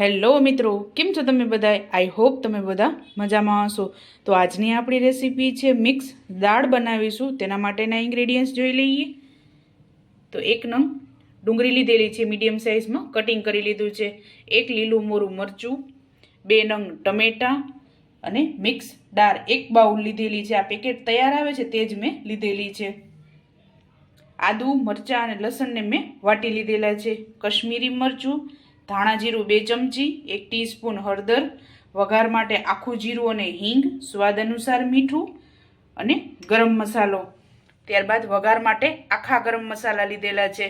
Hello મિત્રો, કેમ છો તમે બધા આઈ હોપ તમે બધા મજામાં હશો. તો આજની આપણી રેસીપી છે મિક્સ દાળ બનાવીશું. તેના માટેના ઇન્ગ્રેડિયન્ટ્સ જોઈ લઈએ. તો એક નંગ ડુંગળી લીધેલી છે મીડિયમ સાઇઝમાં કટિંગ કરી લીધું છે. એક લીલું મોરું મરચું, બે નંગ ટમેટાં અને મિક્સ દાળ. એક બાઉલ લીધેલી છે. આ પેકેટ તૈયાર આવે છે, તે જ મેં લીધેલી છે. આદુ, મરચાં અને લસણને મેં વાટી લીધેલા છે. કશ્મીરી મરચું ધાણા જીરું બે ચમચી, એક ટીસ્પૂન હળદર, વઘાર માટે આખું જીરું અને હિંગ, સ્વાદ અનુસાર મીઠું અને ગરમ મસાલો. ત્યારબાદ વઘાર માટે આખા ગરમ મસાલા લીધેલા છે.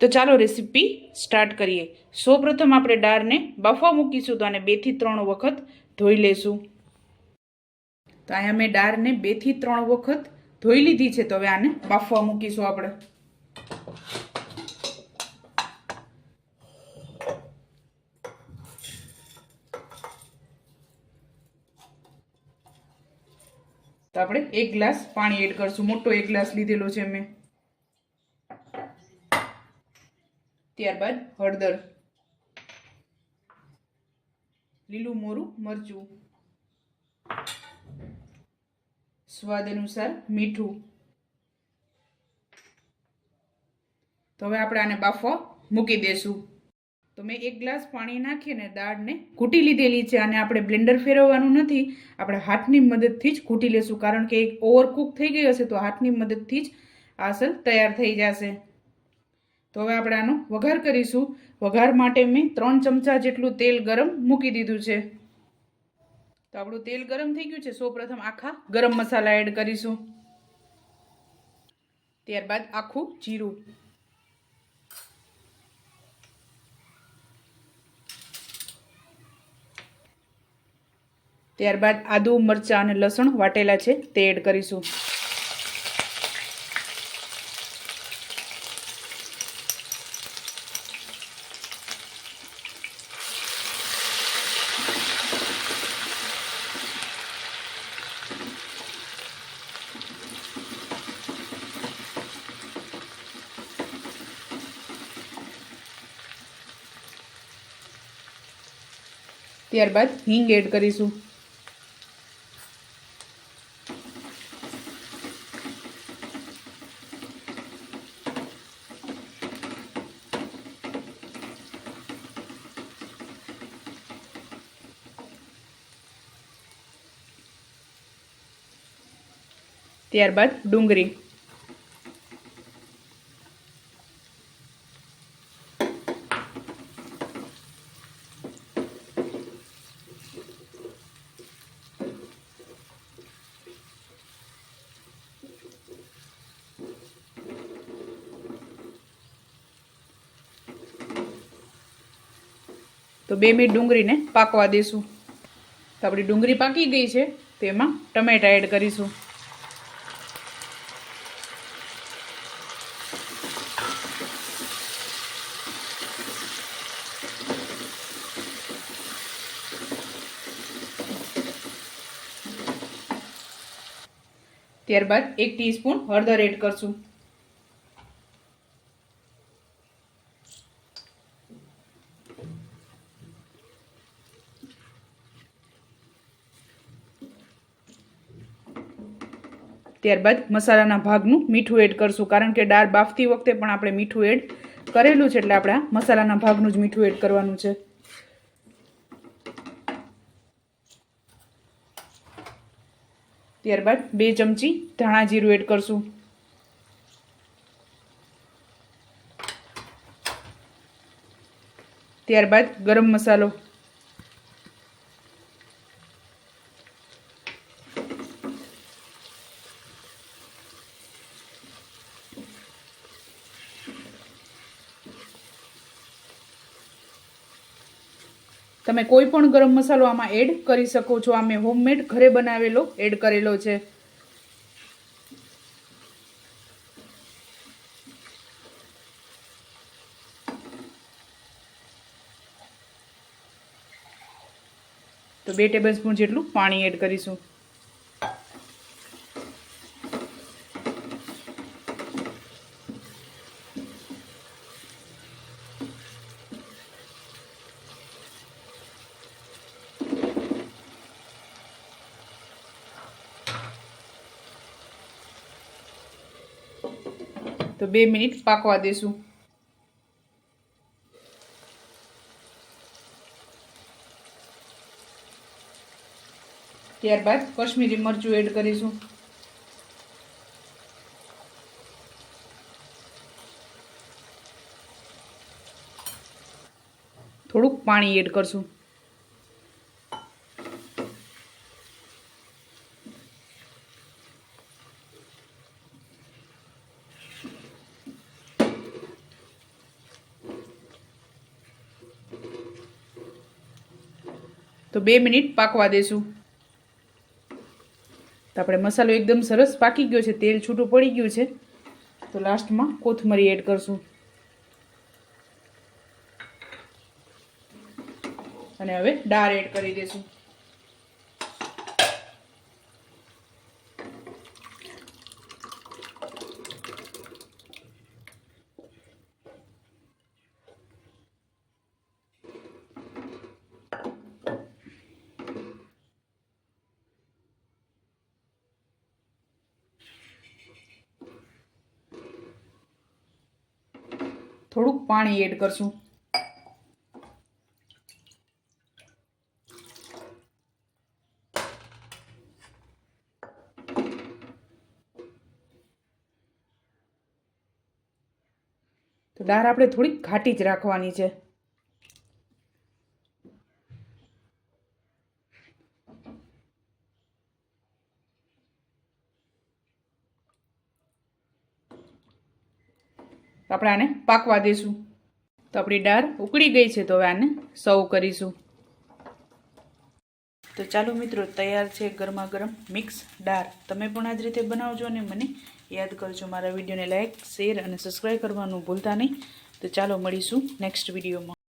તો ચાલો રેસીપી સ્ટાર્ટ કરીએ. સૌપ્રથમ આપણે દાળને બાફવા મૂકીશું તો આને બેથી ત્રણ વખત ધોઈ લેશું. તો અહીંયા મેં દાળને બેથી ત્રણ વખત ધોઈ લીધી છે તો હવે આને બાફવા મૂકીશું આપણે. તો આપણે એક ગ્લાસ પાણી એડ કરશું. મોટો એક ગ્લાસ લીધેલો છે મેં. ત્યારબાદ હળદર. લીલું મોરું, મરચું. સ્વાદ અનુસાર મીઠું. તો હવે આપણે આને બાફવા મૂકી દેશું. તો મેં એક ગ્લાસ પાણી નાખીને દાળને કૂટી લીધેલી છે અને આપણે બ્લેન્ડર ફેરવવાનું નથી, આપણે હાથની મદદથી જ કૂટી લેશું. કારણ કે એક ઓવરકુક થઈ ગઈ હશે તો હાથની મદદથી જ આસલ તૈયાર થઈ જશે. તો હવે આપણે આનો વઘાર કરીશું. વઘાર માટે મેં ત્રણ ચમચા જેટલું તેલ ગરમ મૂકી દીધું છે. તો આપણું તેલ ગરમ થઈ ગયું છે. સૌપ્રથમ આખા ગરમ મસાલા એડ કરીશું. ત્યારબાદ આખું જીરું. ત્યારબાદ આદુ મરચાં અને લસણ વાટેલા છે તે એડ કરીશું. ત્યારબાદ હિંગ એડ કરીશું. ત્યારબાદ ડુંગળી. તો બે મિનિટ ડુંગળીને પાકવા દેશું. તો આપણી ડુંગળી પાકી ગઈ છે, તો એમાં ટમેટા એડ કરીશું. ત્યારબાદ એક ટીસ્પૂન હળદર એડ કરશું. ત્યારબાદ મસાલાના ભાગનું મીઠું એડ કરશું. કારણ કે દાળ બાફતી વખતે પણ આપણે મીઠું એડ કરેલું છે એટલે આપણા મસાલાના ભાગનું જ મીઠું એડ કરવાનું છે. ત્યારબાદ બે ચમચી ધાણા જીરું એડ કરશું. ત્યારબાદ ગરમ મસાલો. તમે કોઈ પણ ગરમ મસાલો આમાં એડ કરી શકો છો. આ મેં હોમમેડ ઘરે બનાવેલો એડ કરેલો છે. તો બે ટેબલ સ્પૂન જેટલું પાણી એડ કરીશું. તો બે મિનિટ પાકવા દેશું. ત્યારબાદ કશ્મીરી મરચું એડ કરીશું. થોડુંક પાણી એડ કરશું. તો બે મિનિટ પાકવા દેશું. તો આપણે મસાલો એકદમ સરસ પાકી ગયો છે, તેલ છૂટું પડી ગયું છે. તો લાસ્ટમાં કોથમરી એડ કરશું. અને હવે દાળ એડ કરી દઈશું થોડુંક પાણી એડ કરશું. તો દાળ આપણે થોડીક ઘાટી જ રાખવાની છે. આપણે આને પાકવા દઈશું તો આપણી દાળ ઉકળી ગઈ છે તો હવે આને સર્વ કરીશું. તો ચાલો મિત્રો, તૈયાર છે ગરમા ગરમ મિક્સ દાળ તમે પણ આ જ રીતે બનાવજો અને મને યાદ કરજો. મારા વિડીયોને લાઇક શેર અને સબસ્ક્રાઈબ કરવાનું ભૂલતા નહીં. તો ચાલો મળીશું નેક્સ્ટ વિડીયોમાં.